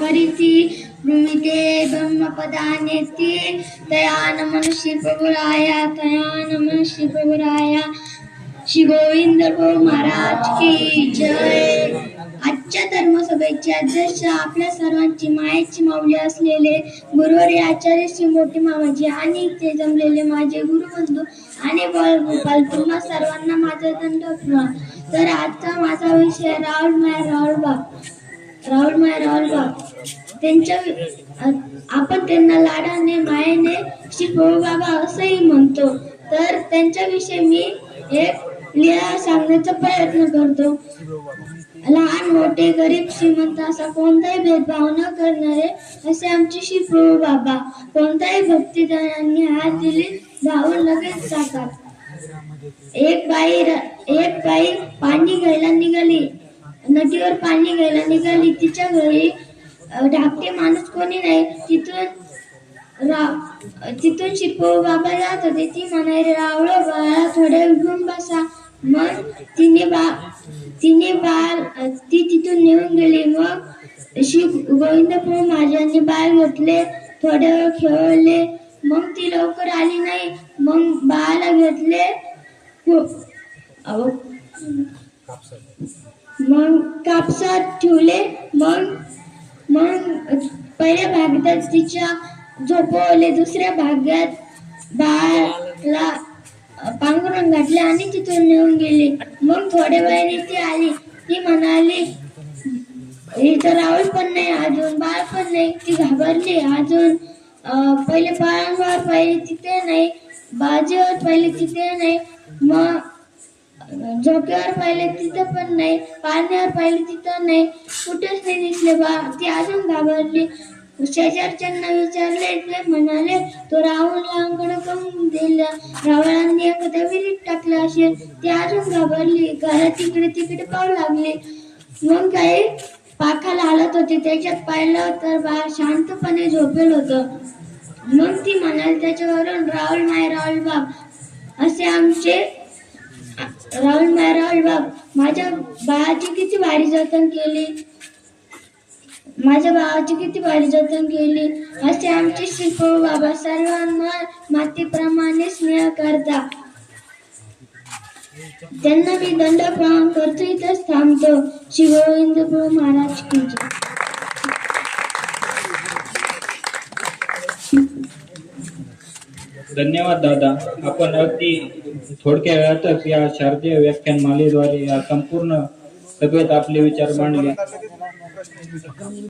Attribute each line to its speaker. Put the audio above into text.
Speaker 1: करीती भूमिते ब्रह्मपदानेती तया नमन श्री प्रभुराया तया नमन श्री प्रभुराया। श्री गोविंद प्रभू महाराज की जय। आजच्या धर्मसभेचे अध्यक्ष आपल्या सर्वांची मायेची माऊली असलेले गुरुवारी आचार्य श्री मोठे मामाजी आणि ते जमलेले माझे गुरुबंधू आणि बाळगोपाल तुम्हा सर्वांना माझा दंड तर आजचा माझा विषय राहुल माय राहुल बाप. राहुल माय राहुल बाप त्यांच्या आपण त्यांना लाडाने मायेने श्री बाबा असंही म्हणतो. तर त्यांच्याविषयी मी एक लिहा सांगण्याचा प्रयत्न करतो. लहान मोठे गरीब श्रीमंत असा कोणताही भेदभाव न करणारे असे आमचे श्री प्रभू बाबा. कोणत्याही भक्तीदारांनी हात दिले धावून लगेच जातात. एक बाई र- एक बाई पाणी घ्यायला निघाली. नदीवर पाणी घ्यायला निघाली. तिच्या घरी अ, धाकटे माणूस कोणी नाही. तिथून रा तिथून शिपो बाबा जात होते. ती म्हणाले रावळ बाळा थोडे उठून बसा. मग तिने बा तिने बाळ ती तिथून निघून गेली. मग शिव गोविंद प्रभू महाराजांनी बाळ घेतले थोडे वेळ खेळले मग ती लवकर आली नाही. मग बाळाला घेतले. हो, मग कापसात ठेवले मग मग पहिल्या भागात तिच्या झोपवले दुसऱ्या भागात बाळाला पांघरून घातले आणि तिथून नेऊन गेली. मग थोड्या वेळाने ती आली. ती म्हणाली इथं राहुल पण नाही अजून बाळ पण नाही. ती घाबरली. अजून पहिले बाळांवर पहिले तिथे नाही. बाजीवर पहिले तिथे नाही. मग झोक्यावर पाहिले तिथं पण नाही पाण्यावर पाहिले तिथं नाही. कुठेच नाही दिसले बा. ती अजून घाबरली. शेजारच्यांना विचारले ते म्हणाले तो राहुलांकडे कमी दिला. रावळांनी एखाद्या विहिरीत टाकलं असेल. ती अजून घाबरली. घरात तिकडे तिकडे पाहू लागली. मग काही पाखाला हालत होते. त्याच्यात पाहिलं तर बाळ शांतपणे झोपेल होतं. मग ती म्हणाली त्याच्यावरून राहुल माय राहुल बाब असे आमचे राहुल माय राहुल बाप माझ्या बाळाची किती भारी जतन केली. माझ्या भावाची किती भारी जतन केली. असे आमचे शिकवू बाबा सर्वांना मातीप्रमाणे स्नेह करता. त्यांना मी दंड प्रणाम करतो इथंच थांबतो. श्री गोविंद महाराज की
Speaker 2: धन्यवाद दादा. आपण अगदी थोडक्या वेळातच या शारदीय व्याख्यानमालेद्वारे या संपूर्ण सभेत आपले विचार मांडले.